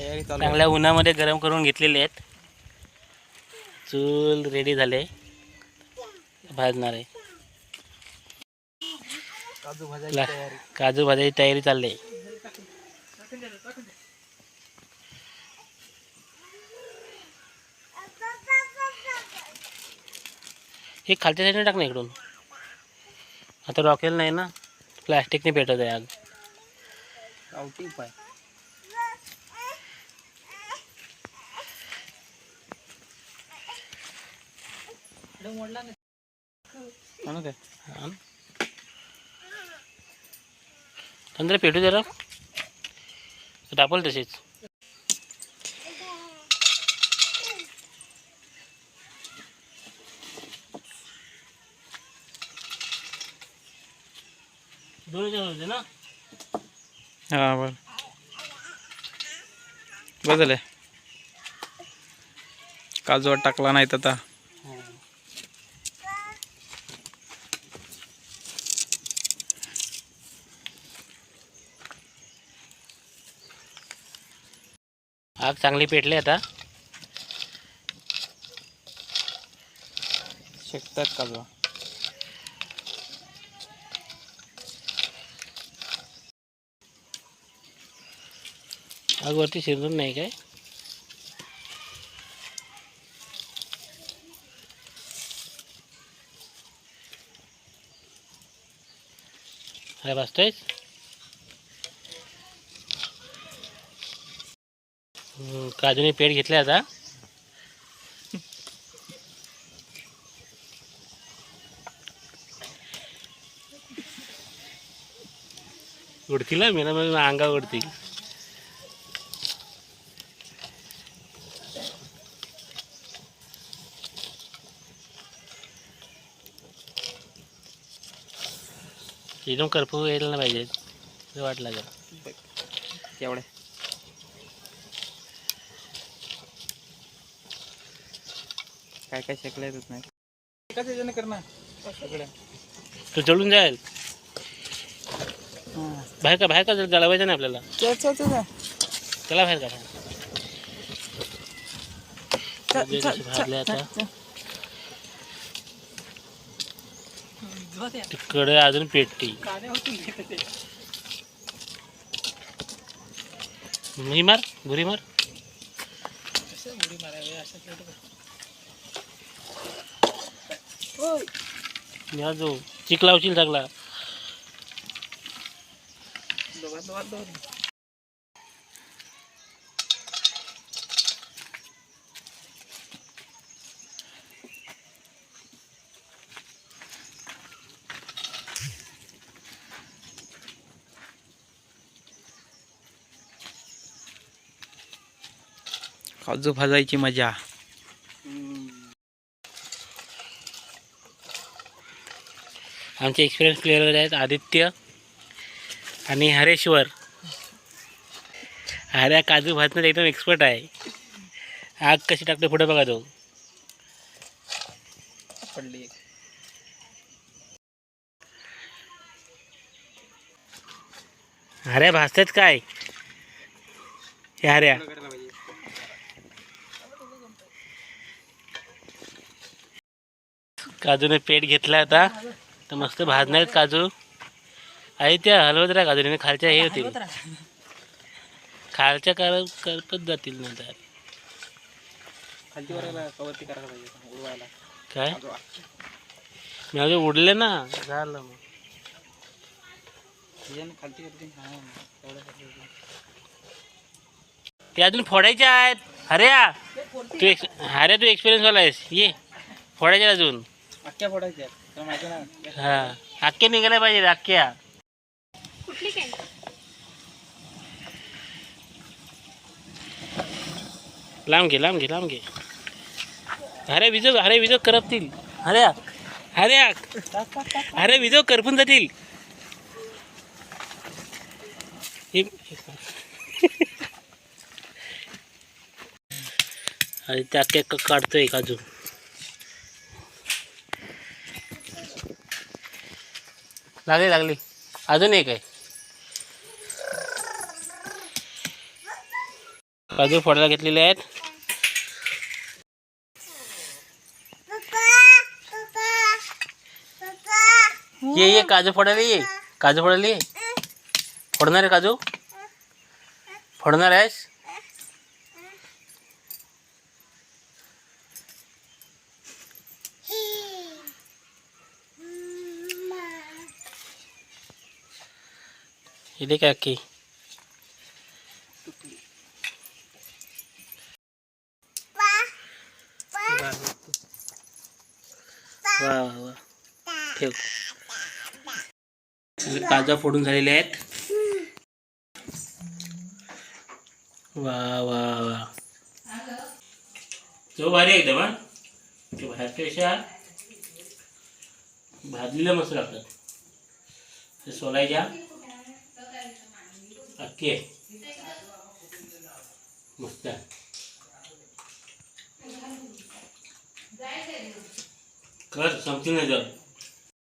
चांगल्या उन्हामध्ये गरम करून घेतलेले आहेत. चूल रेडी झाले. भाजणार आहे. काजू भाजायची तयारी. काजू भाजायची तयारी चालली आहे. हे खालच्या साईडने टाक ना इकडून. आता रॉकेल नाही ना प्लॅस्टिकने पेटत आहे आग गावठी काय हा. चंद्र पेटू जरा टापल तसेच दोन ना? हा बर. बस झालं काजू टाकला नाहीत आता. आग चांगली पेटली आता. शेकतात काजू आग वरती शिरून नाही काय? अरे बसतोयस? काजूने पेट घेतले आता. उडतील मी ना मग अंगा उडतील इथून करपू यायला नाही पाहिजे. वाटलं वाटलं एवढे काय काय शेकले येतच नाही एकाच याच्याने कर ना सगळ्या तो जळून जाईल. बाहेर का बाहेर का जळ- जळवायचं नाही आपल्याला? त्याला बाहेर भाजले आता. तिकडे अजून पेटती ही मार भुरी मार या जो चिक लावशील चांगला. काजू भाजायची मजा. आमचे एक्सपिरियन्स प्लेयर आहेत. आदित्य आणि हरेश्वर. हऱ्या काजू भाजण्यात एकदम एक्सपर्ट आहे. आग कशी टाकते पुढे बघा तो. पडली हऱ्या काय? हे हऱ्या. काजूने पेट घेतला आता. तर मस्त भाजणार आहेत काजू. आहे त्या हलवत राहा काजूने खालच्या हे होतील. खालच्या कर करपत जातील नंतर काय? मी अजून उडले ना झालं मग. हा. ते अजून फोडायचे आहेत. हऱ्या तू एक्स हऱ्या तू एक्सपिरियन्स वाला आहेस. ये फोडायचे अजून. अख्ख्या फोडायच्या हा. अख्खे निघायला पाहिजे अख्ख्या. लांब घे लांब घे लांब घे. अरे विजो अरे विजो करपतील अरे अरे अरे विजो करपून जातील. अरे त्या अख्ख्या क- काढतोय काजू लागली लागली. अजून एक आहे. काजू फोडायला घेतलेले आहेत. ये ये काजू फोडायला ये. काजू फोडायला ये. फोडणार आहे काजू? फोडणार आहेस? काय अक्की वा वा ठेव काजा फोडून झालेले आहेत. वा वा वा. तो भारी एकदम हा. ते बाहेरच्या अशा भाजलेल्या मस्त लागतात ते सोलायच्या. अक्की आहे. मस्त आहे. कर संपती नाही